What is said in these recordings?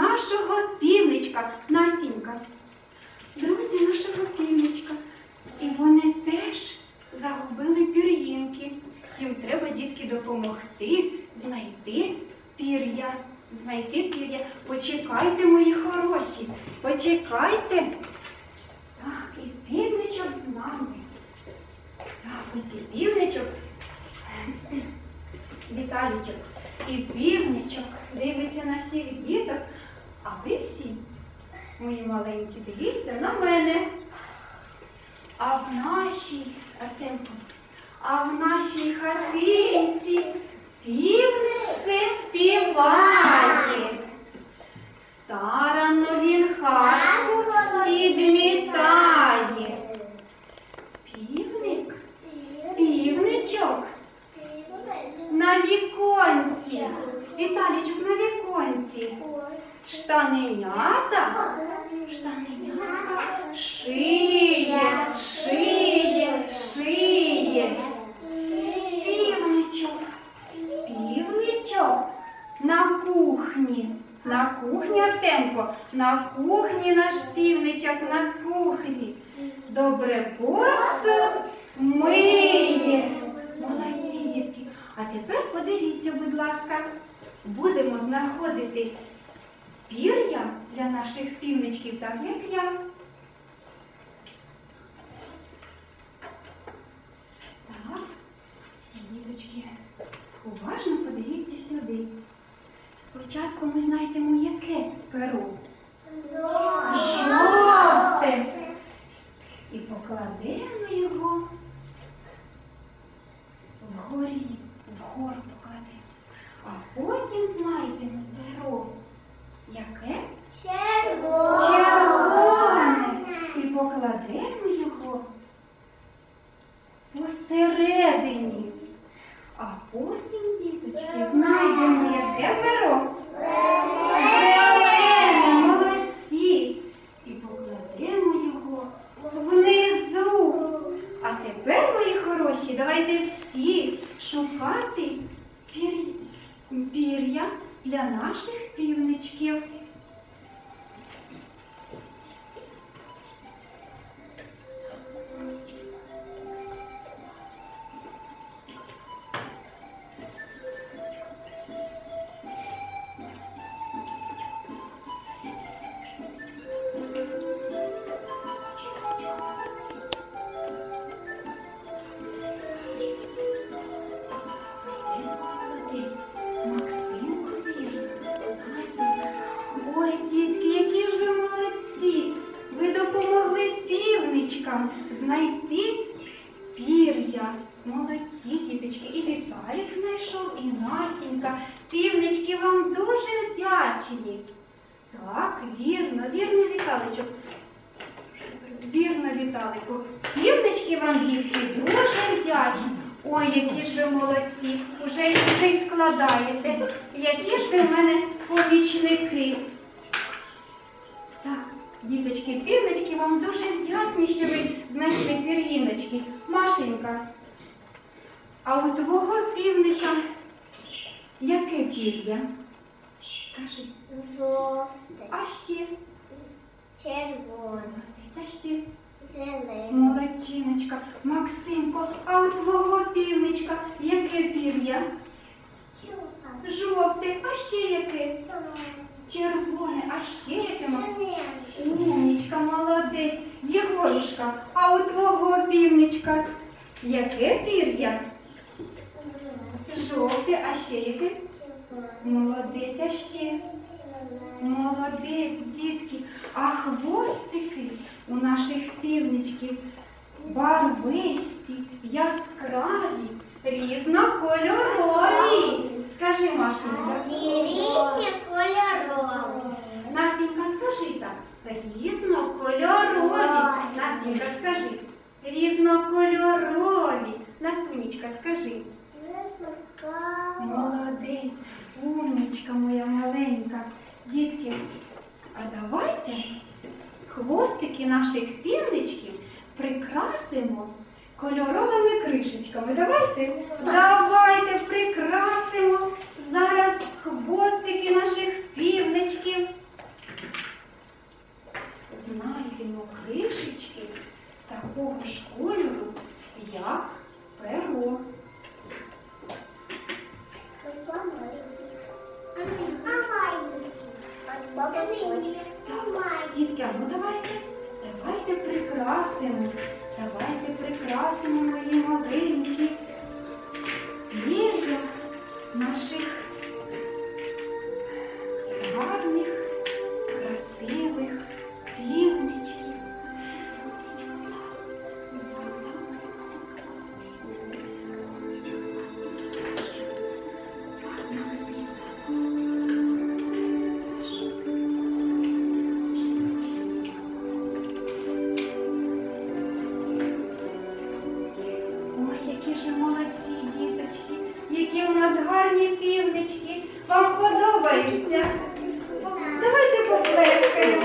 нашого півничка. Настінька. Друзі нашого півничка. І вони теж загубили пір'їнки. Їм треба, дітки, допомогти знайти пір'я. Знайти пір'я. Почекайте, мої хороші. Почекайте. Так, і півничок з нами. Так, ось і півничок. Віталічок. І півничок дивиться на всіх діток, а ви всі, мої маленькі, дивіться на мене. А в нашій, Артемко, а в нашій хатинці півник все співає. Старано він хатку підмітає. Півник, півничок на віконці. Віталічок на віконці. Штаненята, штаненята шиє, шиє, шиє. Півничок, півничок на кухні. На кухні, Артемко, на кухні наш півничок, на кухні. Добре посуд миє. Молодці, дітки. А тепер подивіться, будь ласка, будемо знаходити пір'я для наших півничків, так як я. Так, всі діточки, уважно подивіться сюди. Спочатку ми знайдемо яке перо. Жовте. І покладемо його вгорі, вгору покладемо. А потім знайдемо. Яке? Червоне. І покладемо його посередині. А потім, діточки, знайдемо яке перо. Зелене, молодці. І покладемо його внизу. А тепер, мої хороші, давайте всі шукати пір- пір'я для наших півничків. Складаєте. Які ж ви в мене помічники. Так, діточки, півнички вам дуже вдячні, що ви знайшли пір'їночки. Машенька, а у твого півника яке пір'я? Скажи, Жовте, а ще? червоне, А ще? зелене, Молодчиночка, Максимко, а у твого півничка яке пір'я? Жовте, а ще яке? Червоне, а ще яке? Умнічка, молодець. Єгорушка, а у твого півничка яке пір'я? Жовте, а ще яке? Молодець, а ще? Молодець, дітки. А хвостики у наших півничків барвисті, яскраві, різнокольорові. Машенька. Різні кольорові. Настенька, скажи так. Різнокольорові. Настенька, скажи. Різнокольорові. Настунечка, скажи. Молодець, умничка моя маленька. Дітки, а давайте хвостики наших півничків прикрасимо кольоровими кришечками. Давайте, давайте які у нас гарні півнички. Вам подобаються? Давайте поплескаємо.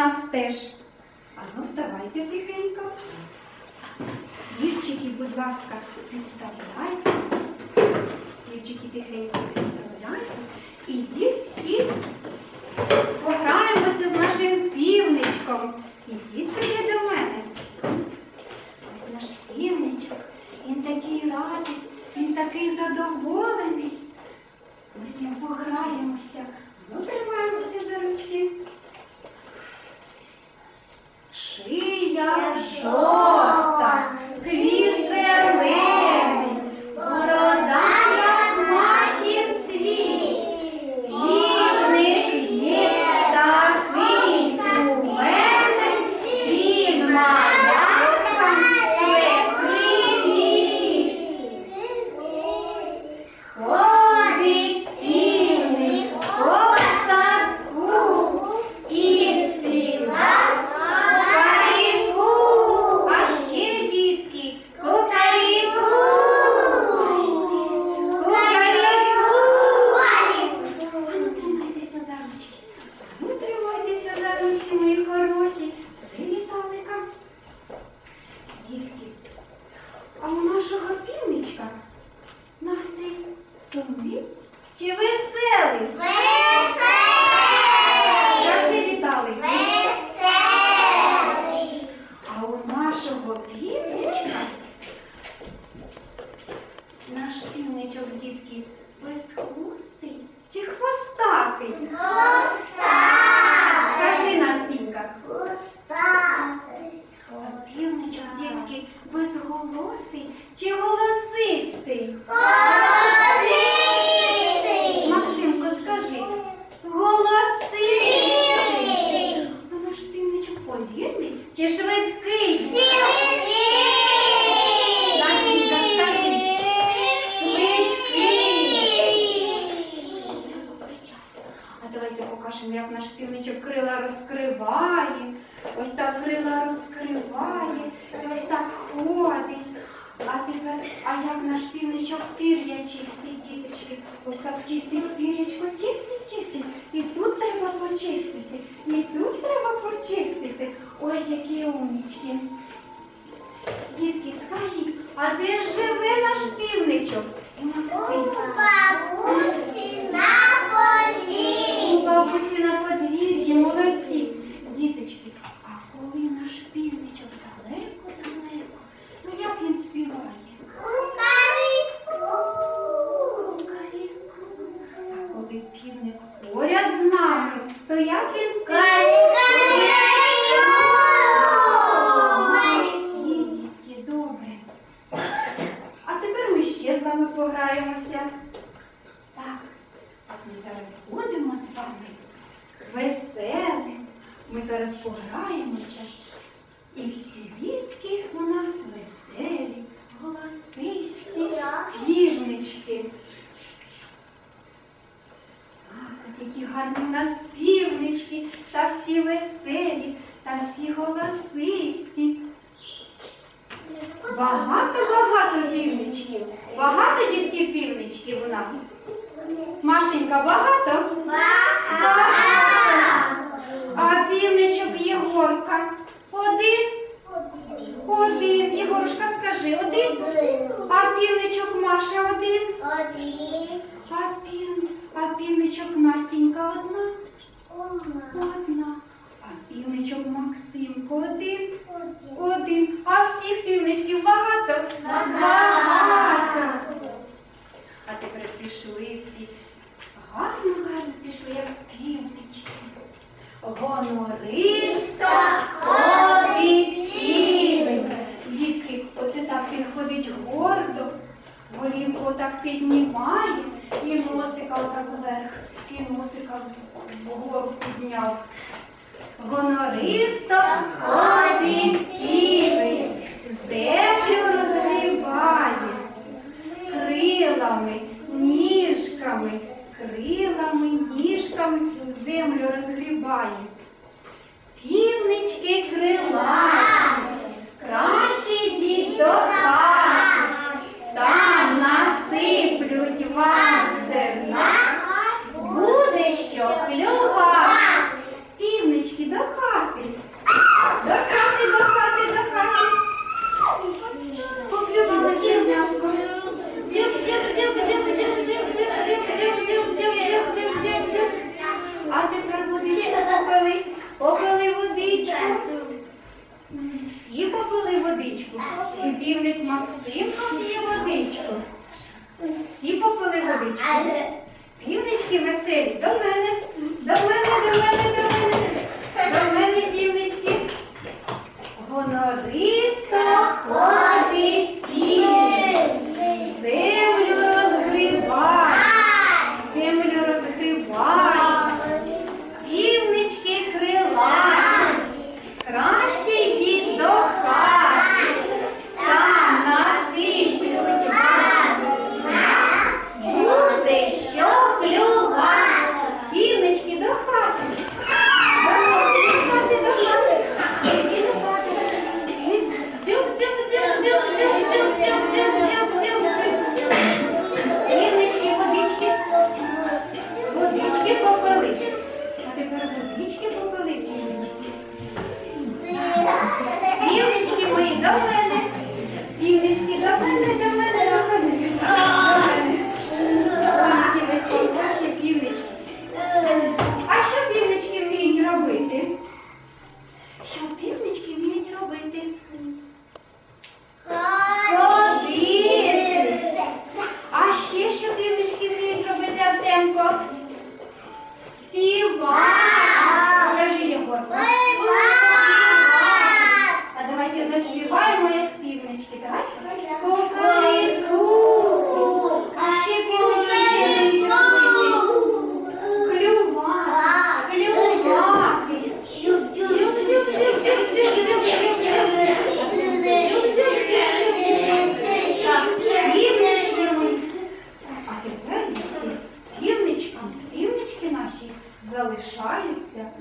нас теж. А ну вставайте тихенько. Стільчики, будь ласка, підставляйте. Стільчики тихенько підставляйте. Ідіть всі, пограємося з нашим півничком. Ідіть собі до мене. Ось наш півничок. Він такий радий, він такий задоволений. Ось ним пограємося, ну тримаємося за ручки. я жовта. нашого півничка настрій сумний чи веселий? безголосий чи голосистий? Голосистий! а як наш півничок пір'я чистить, діточки. Ось так чистить пір'ячко, чистить, чистить. І тут треба почистити, і тут треба почистити. Ой, які умнічки. Дітки, скажіть, а де живе наш півничок? У бабусі. веселі, та всі голосисті. Багато-багато півничків. Багато дітки півничків у нас. Машенька багато? Багато. А півничок Єгорка один. Один. Єгорушка, скажи один. А півничок Маша один. Один. А півничок Настенька одна. Одна. Півничок Максимко один? Один. А всіх півничків багато? Багато. А тепер пішли всі. Гарно, гарно пішли, як півнички. Гонористо І півник Максим п'є водичку. Всі попили водичку. Півнички веселі, до мене, до мене, до мене, до мене, до мене півнички. Гонористо lớn lên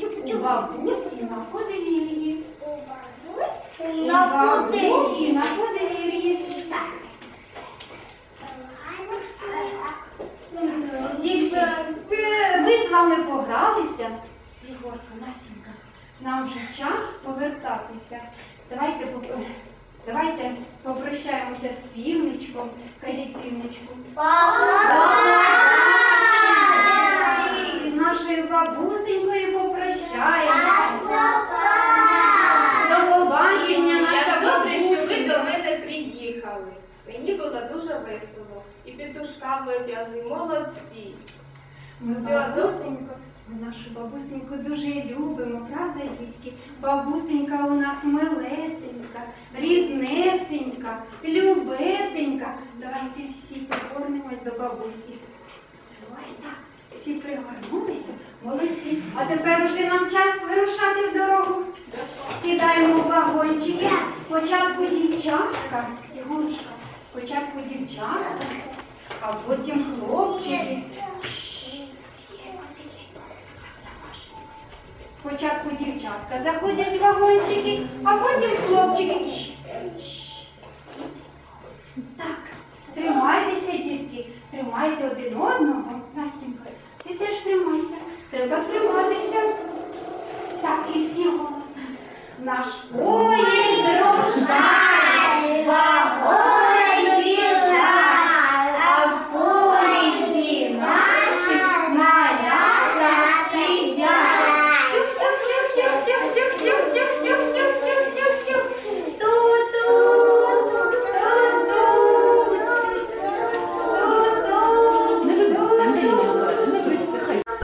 у бабусі на подвір'ї. У бабусі на подвір'ї. Ми з вами погралися. Ігорка, Настенька, нам вже час повертатися. Давайте, давайте попрощаємося з півничком. Кажіть півничку. І з нашою бабусенькою попрощаємося. До побачення, наша Як добре, що ви бабусенька. до мене приїхали. Мені було дуже весело. І петушка вип'яли, молодці. Ми бабусеньку, ми нашу бабусеньку дуже любимо, правда, дітки? Бабусенька у нас милесенька, ріднесенька, любесенька. Давайте всі пригорнемось до бабусі. Ось так. Всі пригорнулися, молодці. А тепер уже нам час вирушати в дорогу. Сідаємо в вагончики. Спочатку дівчатка, Ігорушка, спочатку дівчатка, а потім хлопчики. Спочатку дівчатка заходять в вагончики, а потім хлопчики. Так, тримайтеся, дітки, тримайте один одного. Настінька, ти теж тримайся. Треба триматися. Так, і всі голоси. Наш поїзд.